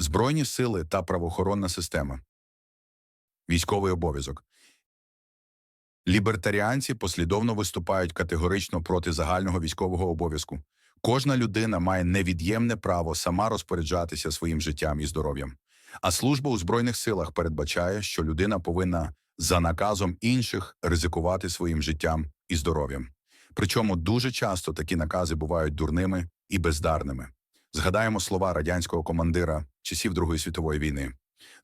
Збройні сили та правоохоронна система. Військовий обов'язок. Лібертаріанці послідовно виступають категорично проти загального військового обов'язку. Кожна людина має невід'ємне право сама розпоряджатися своїм життям і здоров'ям. А служба у Збройних силах передбачає, що людина повинна за наказом інших ризикувати своїм життям і здоров'ям. Причому дуже часто такі накази бувають дурними і бездарними. Згадаємо слова радянського командира часів Другої світової війни: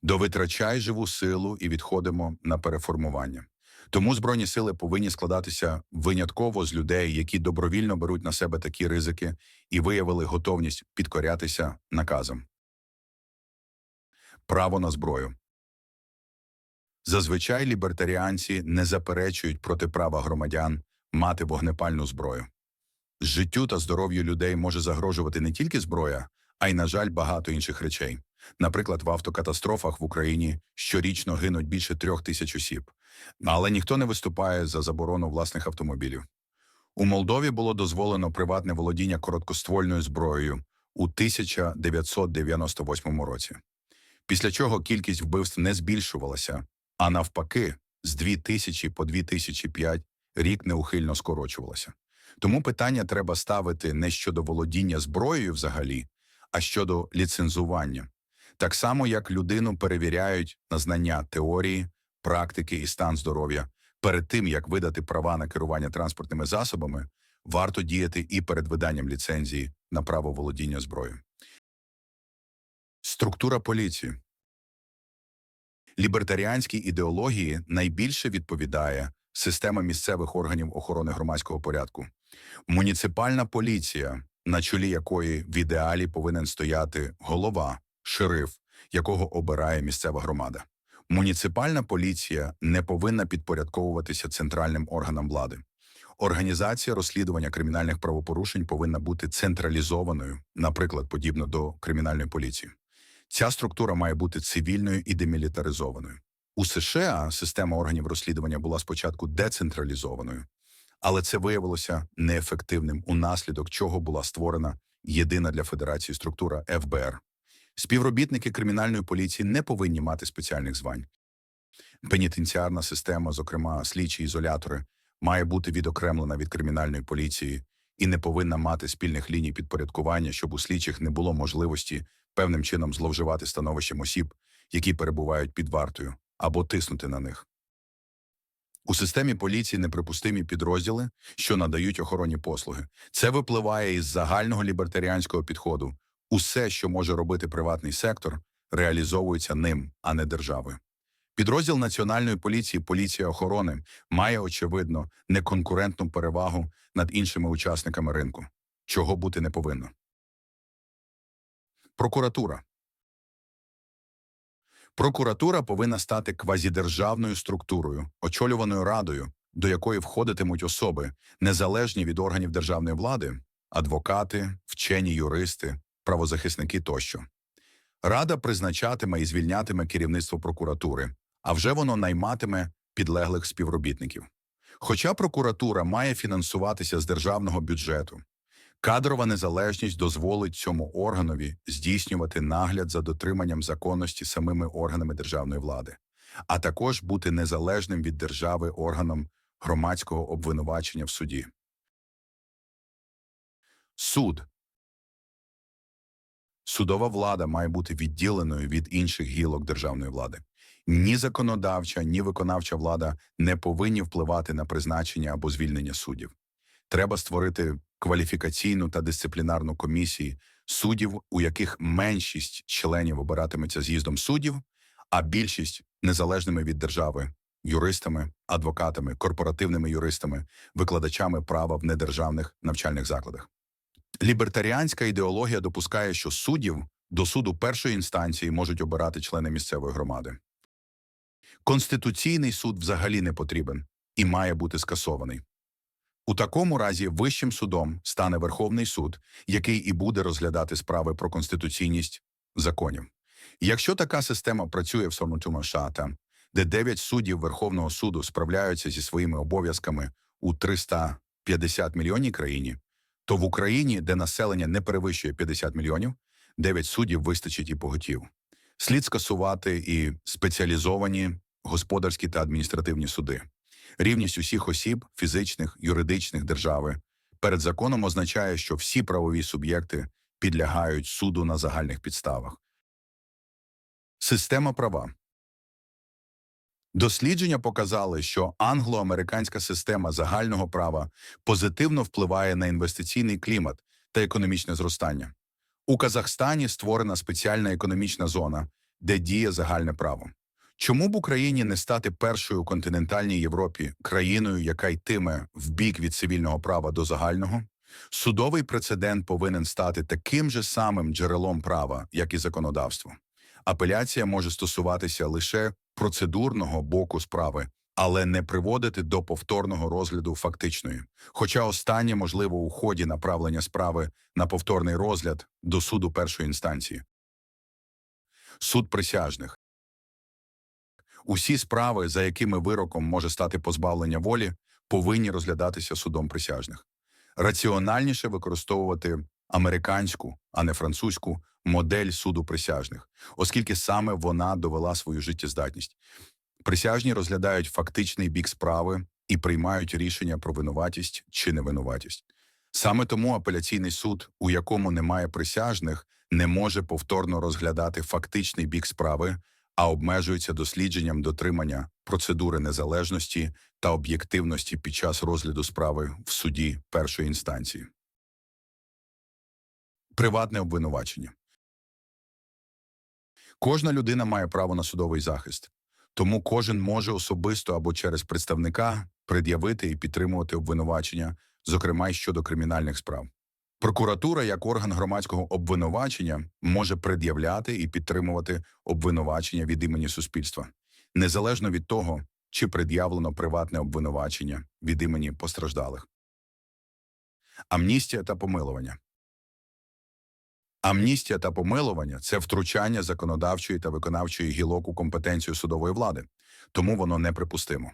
довитрачай живу силу і відходимо на переформування. Тому збройні сили повинні складатися винятково з людей, які добровільно беруть на себе такі ризики і виявили готовність підкорятися наказам. Право на зброю. Зазвичай лібертаріанці не заперечують проти права громадян мати вогнепальну зброю. Життю та здоров'ю людей може загрожувати не тільки зброя, а й, на жаль, багато інших речей. Наприклад, в автокатастрофах в Україні щорічно гинуть більше трьох тисяч осіб, але ніхто не виступає за заборону власних автомобілів. У Молдові було дозволено приватне володіння короткоствольною зброєю у 1998 році, після чого кількість вбивств не збільшувалася, а навпаки, з 2000 по 2005 рік неухильно скорочувалася. Тому питання треба ставити не щодо володіння зброєю взагалі, а щодо ліцензування. Так само, як людину перевіряють на знання теорії, практики і стан здоров'я. Перед тим, як видати права на керування транспортними засобами, варто діяти і перед виданням ліцензії на право володіння зброєю. Структура поліції. Лібертаріанській ідеології найбільше відповідає система місцевих органів охорони громадського порядку. Муніципальна поліція, на чолі якої в ідеалі повинен стояти голова, шериф, якого обирає місцева громада. Муніципальна поліція не повинна підпорядковуватися центральним органам влади. Організація розслідування кримінальних правопорушень повинна бути централізованою, наприклад, подібно до кримінальної поліції. Ця структура має бути цивільною і демілітаризованою. У США система органів розслідування була спочатку децентралізованою, але це виявилося неефективним, унаслідок чого була створена єдина для федерації структура ФБР. Співробітники кримінальної поліції не повинні мати спеціальних звань. Пенітенціарна система, зокрема слідчі ізолятори, має бути відокремлена від кримінальної поліції і не повинна мати спільних ліній підпорядкування, щоб у слідчих не було можливості певним чином зловживати становищем осіб, які перебувають під вартою, або тиснути на них. У системі поліції неприпустимі підрозділи, що надають охоронні послуги. Це випливає із загального лібертаріанського підходу. Усе, що може робити приватний сектор, реалізовується ним, а не державою. Підрозділ Національної поліції Поліція охорони має, очевидно, неконкурентну перевагу над іншими учасниками ринку, чого бути не повинно. Прокуратура Прокуратура повинна стати квазідержавною структурою, очолюваною радою, до якої входитимуть особи, незалежні від органів державної влади, адвокати, вчені юристи, правозахисники тощо. Рада призначатиме і звільнятиме керівництво прокуратури, а вже воно найматиме підлеглих співробітників. Хоча прокуратура має фінансуватися з державного бюджету, кадрова незалежність дозволить цьому органові здійснювати нагляд за дотриманням законності самими органами державної влади, а також бути незалежним від держави органом громадського обвинувачення в суді. Суд Судова влада має бути відділеною від інших гілок державної влади. Ні законодавча, ні виконавча влада не повинні впливати на призначення або звільнення суддів. Треба створити кваліфікаційну та дисциплінарну комісії суддів, у яких меншість членів обиратиметься з'їздом суддів, а більшість незалежними від держави юристами, адвокатами, корпоративними юристами, викладачами права в недержавних навчальних закладах. Лібертаріанська ідеологія допускає, що суддів до суду першої інстанції можуть обирати члени місцевої громади. Конституційний суд взагалі не потрібен і має бути скасований. У такому разі вищим судом стане Верховний суд, який і буде розглядати справи про конституційність законів. Якщо така система працює в Сорнутума Шата, де 9 суддів Верховного суду справляються зі своїми обов'язками у 350 мільйонній країні, то в Україні, де населення не перевищує 50 мільйонів, Дев'ять суддів вистачить і поготів. Слід скасувати і спеціалізовані господарські та адміністративні суди. Рівність усіх осіб, фізичних, юридичних держави, перед законом означає, що всі правові суб'єкти підлягають суду на загальних підставах. Система права. Дослідження показали, що англо-американська система загального права позитивно впливає на інвестиційний клімат та економічне зростання. У Казахстані створена спеціальна економічна зона, де діє загальне право. Чому б Україні не стати першою у континентальній Європі країною, яка йтиме в бік від цивільного права до загального? Судовий прецедент повинен стати таким же самим джерелом права, як і законодавство. Апеляція може стосуватися лише процедурного боку справи, але не приводити до повторного розгляду фактичної. Хоча останнє можливо у ході направлення справи на повторний розгляд до суду першої інстанції. Суд присяжних. Усі справи, за якими вироком може стати позбавлення волі, повинні розглядатися судом присяжних. Раціональніше використовувати американську, а не французьку модель суду присяжних, оскільки саме вона довела свою життєздатність. Присяжні розглядають фактичний бік справи і приймають рішення про винуватість чи невинуватість. Саме тому апеляційний суд, у якому немає присяжних, не може повторно розглядати фактичний бік справи, а обмежується дослідженням дотримання процедури незалежності та об'єктивності під час розгляду справи в суді першої інстанції. Приватне обвинувачення. Кожна людина має право на судовий захист, тому кожен може особисто або через представника пред'явити і підтримувати обвинувачення, зокрема й щодо кримінальних справ. Прокуратура, як орган громадського обвинувачення, може пред'являти і підтримувати обвинувачення від імені суспільства, незалежно від того, чи пред'явлено приватне обвинувачення від імені постраждалих. Амністія та помилування. Амністія та помилування це втручання законодавчої та виконавчої гілок у компетенцію судової влади, тому воно неприпустимо.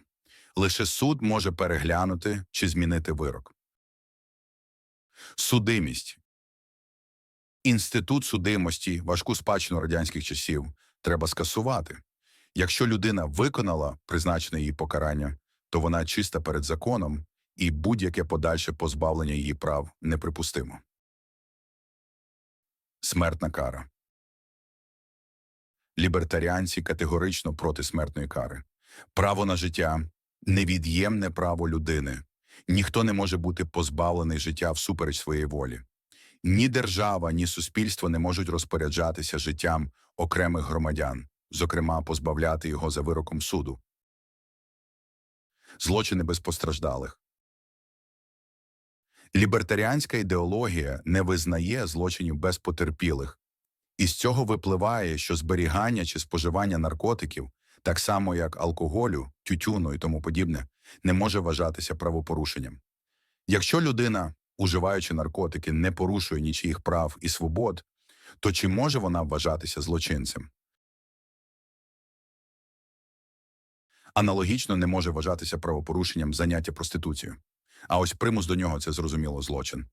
Лише суд може переглянути чи змінити вирок. Судимість. Інститут судимості, важку спадщину радянських часів треба скасувати. Якщо людина виконала призначене її покарання, то вона чиста перед законом, і будь-яке подальше позбавлення її прав неприпустимо. Смертна кара. Лібертаріанці категорично проти смертної кари. Право на життя невід'ємне право людини. Ніхто не може бути позбавлений життя всупереч своєї волі. Ні держава, ні суспільство не можуть розпоряджатися життям окремих громадян, зокрема позбавляти його за вироком суду. Злочини без постраждалих. Лібертаріанська ідеологія не визнає злочинів без потерпілих. Із цього випливає, що зберігання чи споживання наркотиків, так само як алкоголю, тютюну і тому подібне, не може вважатися правопорушенням. Якщо людина, уживаючи наркотики, не порушує нічиїх прав і свобод, то чи може вона вважатися злочинцем? Аналогічно не може вважатися правопорушенням заняття проституцією. А ось примус до нього це зрозуміло злочин.